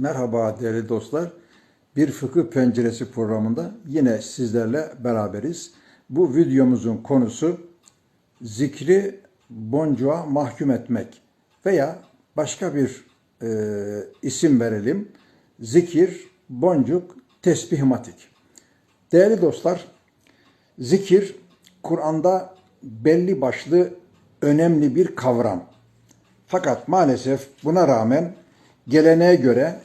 Merhaba değerli dostlar. Bir Fıkıh Penceresi programında yine sizlerle beraberiz. Bu videomuzun konusu zikri boncuğa mahkum etmek veya başka bir e, isim verelim. Zikir, boncuk, tesbihmatik. Değerli dostlar, zikir Kur'an'da belli başlı önemli bir kavram. Fakat maalesef buna rağmen geleneğe göre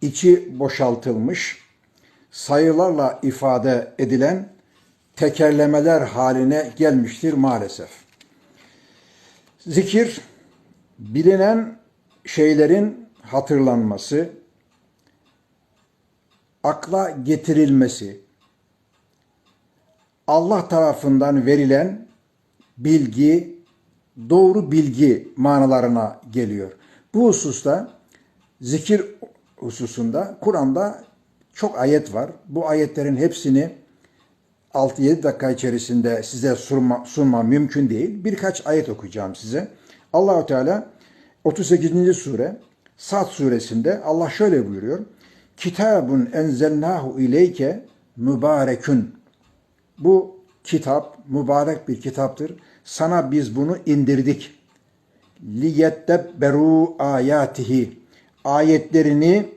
içi boşaltılmış, sayılarla ifade edilen tekerlemeler haline gelmiştir maalesef. Zikir, bilinen şeylerin hatırlanması, akla getirilmesi, Allah tarafından verilen bilgi, doğru bilgi manalarına geliyor. Bu hususta zikir hususunda Kur'an'da çok ayet var. Bu ayetlerin hepsini 6-7 dakika içerisinde size sunma, sunma mümkün değil. Birkaç ayet okuyacağım size. Allahu Teala 38. sure Sad suresinde Allah şöyle buyuruyor. Kitabun enzelnahu ileyke mübarekün. Bu kitap mübarek bir kitaptır. Sana biz bunu indirdik. Liyettebberu ayatihi. Ayetlerini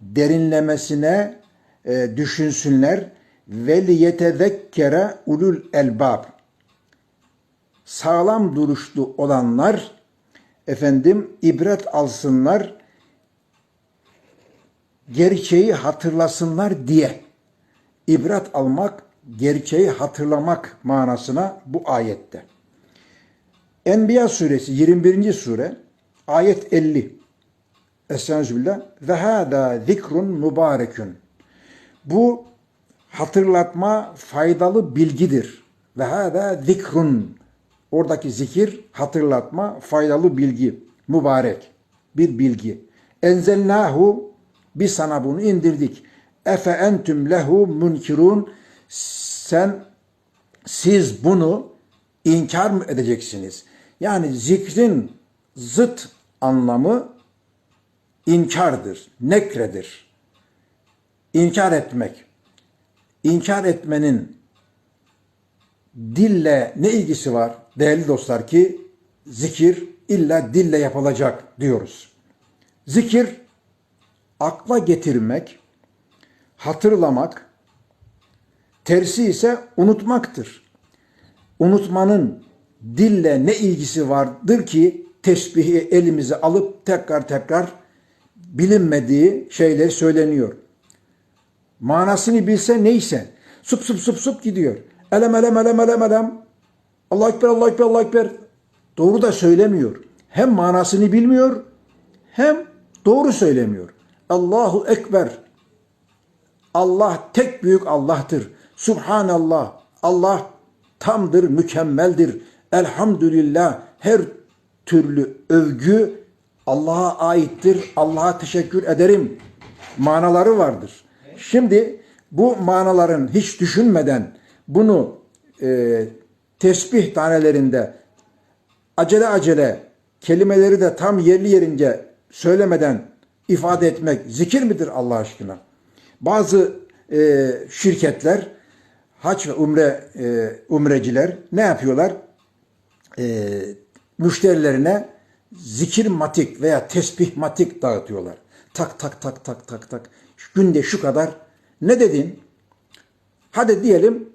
derinlemesine e, düşünsünler ve liyetezekkere ulul elbab. Sağlam duruşlu olanlar efendim ibret alsınlar, gerçeği hatırlasınlar diye. İbret almak, gerçeği hatırlamak manasına bu ayette. Enbiya suresi 21. sure ayet 50. Estağfirullah. Ve hâdâ zikrun mübarekün. Bu hatırlatma faydalı bilgidir. Ve hâdâ zikrun. Oradaki zikir, hatırlatma, faydalı bilgi. Mübarek. Bir bilgi. Enzelnahu biz sana bunu indirdik. Efe entüm lehu munkirun. Sen siz bunu inkar mı edeceksiniz? Yani zikrin zıt anlamı inkardır, nekredir. İnkar etmek. İnkar etmenin dille ne ilgisi var değerli dostlar ki zikir illa dille yapılacak diyoruz. Zikir akla getirmek, hatırlamak, tersi ise unutmaktır. Unutmanın dille ne ilgisi vardır ki tesbihi elimize alıp tekrar tekrar bilinmediği şeyler söyleniyor. Manasını bilse neyse sup sup sup sup gidiyor. Elem elem elem elem elem. Allah Ekber Allah Ekber Allah Ekber. Doğru da söylemiyor. Hem manasını bilmiyor hem doğru söylemiyor. Allahu Ekber. Allah tek büyük Allah'tır. Subhanallah. Allah tamdır, mükemmeldir. Elhamdülillah. Her türlü övgü Allah'a aittir. Allah'a teşekkür ederim. Manaları vardır. Şimdi bu manaların hiç düşünmeden bunu e, tesbih tanelerinde acele acele kelimeleri de tam yerli yerince söylemeden ifade etmek zikir midir Allah aşkına? Bazı e, şirketler haç ve umre e, umreciler ne yapıyorlar? E, müşterilerine zikir matik veya tesbih matik dağıtıyorlar. Tak tak tak tak tak tak. Günde şu kadar. Ne dedin? Hadi diyelim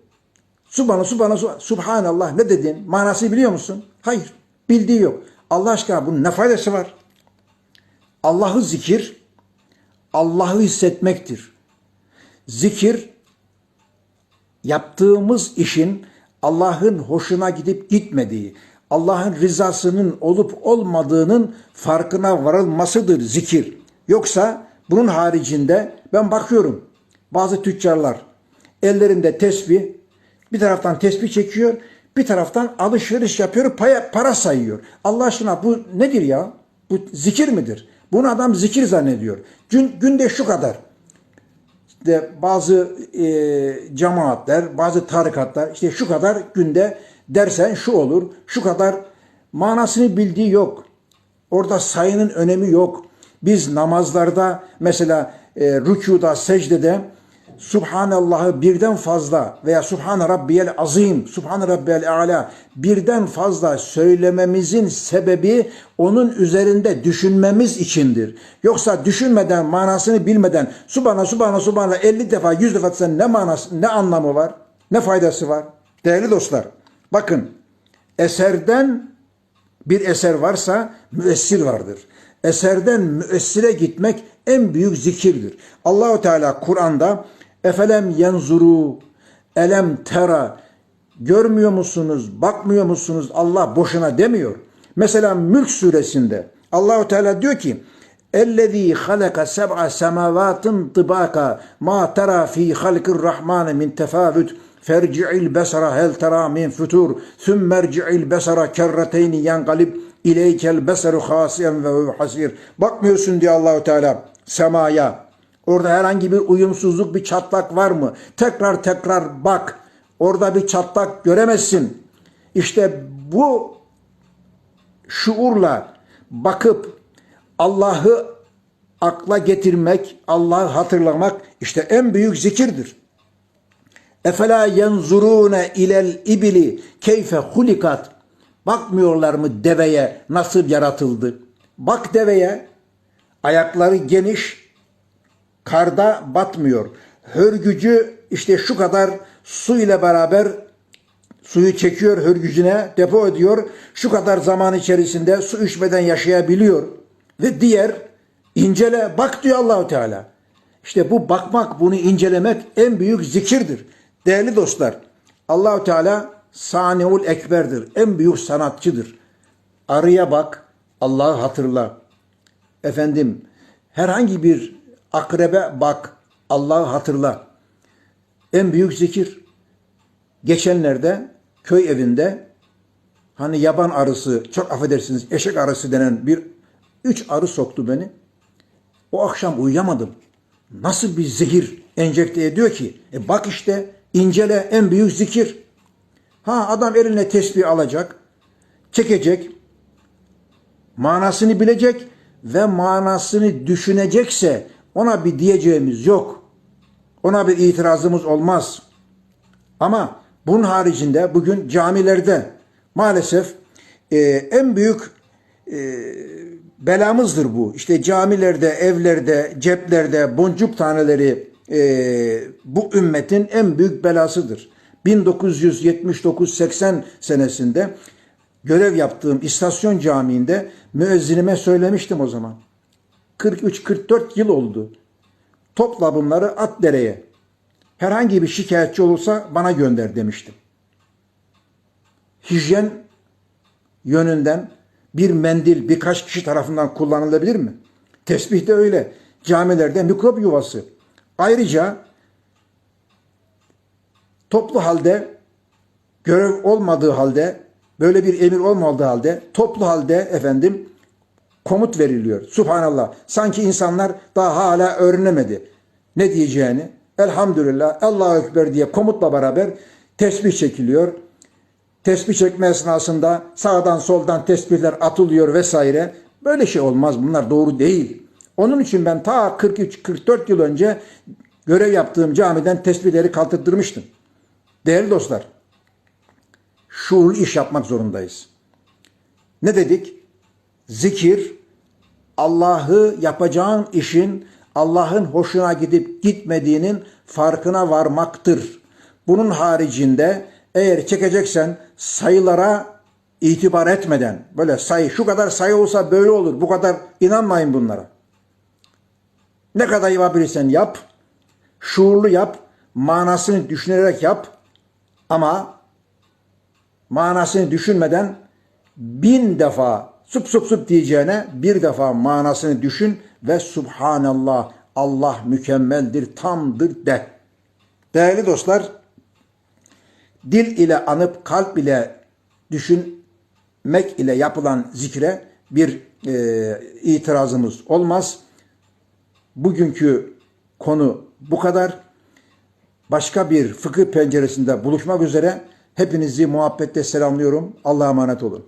Subhana, subhana, subhana, subhanallah ne dedin? Manasını biliyor musun? Hayır. Bildiği yok. Allah aşkına bunun ne faydası var? Allah'ı zikir, Allah'ı hissetmektir. Zikir, yaptığımız işin Allah'ın hoşuna gidip gitmediği, Allah'ın rızasının olup olmadığının farkına varılmasıdır zikir. Yoksa bunun haricinde ben bakıyorum bazı tüccarlar ellerinde tesbih bir taraftan tesbih çekiyor bir taraftan alışveriş yapıyor para, para sayıyor. Allah aşkına bu nedir ya? Bu zikir midir? Bunu adam zikir zannediyor. Gün, günde şu kadar. İşte bazı e, cemaatler, bazı tarikatlar işte şu kadar günde dersen şu olur, şu kadar manasını bildiği yok. Orada sayının önemi yok. Biz namazlarda mesela e, rükuda, secdede Subhanallah'ı birden fazla veya Subhan Rabbiyel Azim, Subhan Rabbiyel Ala birden fazla söylememizin sebebi onun üzerinde düşünmemiz içindir. Yoksa düşünmeden, manasını bilmeden Subhana, Subhana, Subhana 50 defa, 100 defa sen ne manası, ne anlamı var, ne faydası var? Değerli dostlar, bakın eserden bir eser varsa müessir vardır. Eserden müessire gitmek en büyük zikirdir. Allahu Teala Kur'an'da efelem yenzuru elem tera görmüyor musunuz, bakmıyor musunuz? Allah boşuna demiyor. Mesela Mülk suresinde Allahu Teala diyor ki اَلَّذ۪ي خَلَقَ سَبْعَ سَمَوَاتٍ طِبَاقًا مَا تَرَى ف۪ي خَلْقِ الرَّحْمَانِ مِنْ تَفَاوُتٍ Ferci'il besara hel tera min futur. Sümmerci'il besara kerreteyni yangalib ileykel beseru hasiyen ve hasir. Bakmıyorsun diyor Allahu Teala semaya. Orada herhangi bir uyumsuzluk, bir çatlak var mı? Tekrar tekrar bak. Orada bir çatlak göremezsin. İşte bu şuurla bakıp Allah'ı akla getirmek, Allah'ı hatırlamak işte en büyük zikirdir. Efela yenzurune ilel ibili keyfe hulikat. Bakmıyorlar mı deveye nasıl yaratıldı? Bak deveye ayakları geniş, karda batmıyor. Hörgücü işte şu kadar su ile beraber suyu çekiyor hörgücüne, depo ediyor. Şu kadar zaman içerisinde su içmeden yaşayabiliyor. Ve diğer incele bak diyor Allahu Teala. İşte bu bakmak, bunu incelemek en büyük zikirdir. Değerli dostlar, Allahu Teala Saniul Ekber'dir. En büyük sanatçıdır. Arıya bak, Allah'ı hatırla. Efendim, herhangi bir akrebe bak, Allah'ı hatırla. En büyük zikir. Geçenlerde köy evinde hani yaban arısı, çok affedersiniz eşek arısı denen bir üç arı soktu beni. O akşam uyuyamadım. Nasıl bir zehir enjekte ediyor ki? E bak işte incele en büyük zikir. Ha adam eline tesbih alacak, çekecek, manasını bilecek ve manasını düşünecekse ona bir diyeceğimiz yok. Ona bir itirazımız olmaz. Ama bunun haricinde bugün camilerde maalesef e, en büyük e, belamızdır bu. İşte camilerde, evlerde, ceplerde boncuk taneleri e, bu ümmetin en büyük belasıdır. 1979-80 senesinde görev yaptığım istasyon camiinde müezzinime söylemiştim o zaman. 43-44 yıl oldu. Topla bunları at dereye. Herhangi bir şikayetçi olursa bana gönder demiştim. Hijyen yönünden bir mendil birkaç kişi tarafından kullanılabilir mi? Tesbih de öyle. Camilerde mikrop yuvası. Ayrıca toplu halde görev olmadığı halde böyle bir emir olmadığı halde toplu halde efendim komut veriliyor. Subhanallah. Sanki insanlar daha hala öğrenemedi ne diyeceğini. Elhamdülillah Allahu Ekber diye komutla beraber tesbih çekiliyor. Tesbih çekme esnasında sağdan soldan tesbihler atılıyor vesaire. Böyle şey olmaz. Bunlar doğru değil. Onun için ben ta 43-44 yıl önce görev yaptığım camiden tesbihleri kaldırtmıştım. Değerli dostlar, şuurlu iş yapmak zorundayız. Ne dedik? Zikir, Allah'ı yapacağın işin Allah'ın hoşuna gidip gitmediğinin farkına varmaktır. Bunun haricinde eğer çekeceksen sayılara itibar etmeden böyle sayı şu kadar sayı olsa böyle olur bu kadar inanmayın bunlara. Ne kadar yapabilirsen yap, şuurlu yap, manasını düşünerek yap ama manasını düşünmeden bin defa sup sup sup diyeceğine bir defa manasını düşün ve Subhanallah Allah mükemmeldir, tamdır de. Değerli dostlar, dil ile anıp kalp ile düşünmek ile yapılan zikre bir e, itirazımız olmaz. Bugünkü konu bu kadar. Başka bir fıkıh penceresinde buluşmak üzere hepinizi muhabbette selamlıyorum. Allah'a emanet olun.